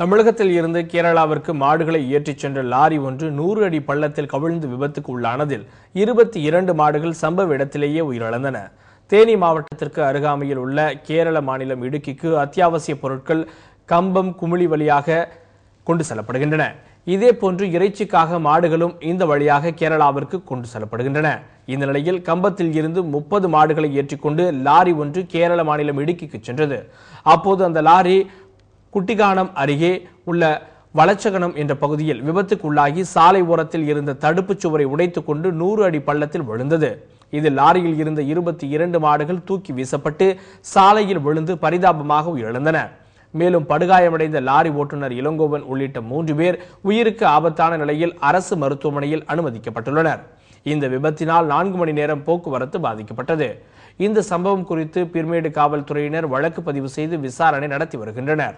தமிழகத்தில் இருந்து கேரளாவிற்கு மாடுகளை ஏற்றிச் சென்ற லாரி ஒன்று நூறு அடி பள்ளத்தில் கவிழ்ந்து விபத்துக்கு உள்ளானதில் இருபத்தி இரண்டு மாடுகள் சம்பவ இடத்திலேயே உயிரிழந்தன. தேனி மாவட்டத்திற்கு அருகாமையில் உள்ள கேரள மாநிலம் இடுக்கிக்கு அத்தியாவசிய பொருட்கள் கம்பம் குமிழி வழியாக கொண்டு செல்லப்படுகின்றன. இதே போன்று இறைச்சிக்காக மாடுகளும் இந்த வழியாக கேரளாவிற்கு கொண்டு செல்லப்படுகின்றன. இந்த நிலையில் கம்பத்தில் இருந்து முப்பது மாடுகளை ஏற்றிக்கொண்டு லாரி ஒன்று கேரள மாநிலம் இடுக்கிக்கு சென்றது. அப்போது அந்த லாரி குட்டிகானம் அருகே உள்ள வளச்சகனம் என்ற பகுதியில் விபத்துக்குள்ளாகி சாலை ஓரத்தில் இருந்த தடுப்புச் சுவரை உடைத்துக் கொண்டு நூறு அடி பள்ளத்தில் விழுந்தது. இதில் லாரியில் இருந்த இருபத்தி இரண்டு மாடுகள் தூக்கி வீசப்பட்டு சாலையில் விழுந்து பரிதாபமாக உயிரிழந்தன. மேலும் படுகாயமடைந்த லாரி ஓட்டுநர் இளங்கோவன் உள்ளிட்ட மூன்று பேர் உயிருக்கு ஆபத்தான நிலையில் அரசு மருத்துவமனையில் அனுமதிக்கப்பட்டுள்ளனர். இந்த விபத்தினால் நான்கு மணி நேரம் போக்குவரத்து பாதிக்கப்பட்டது. இந்த சம்பவம் குறித்து பிர்மேடு காவல்துறையினர் வழக்கு பதிவு செய்து விசாரணை நடத்தி வருகின்றனர்.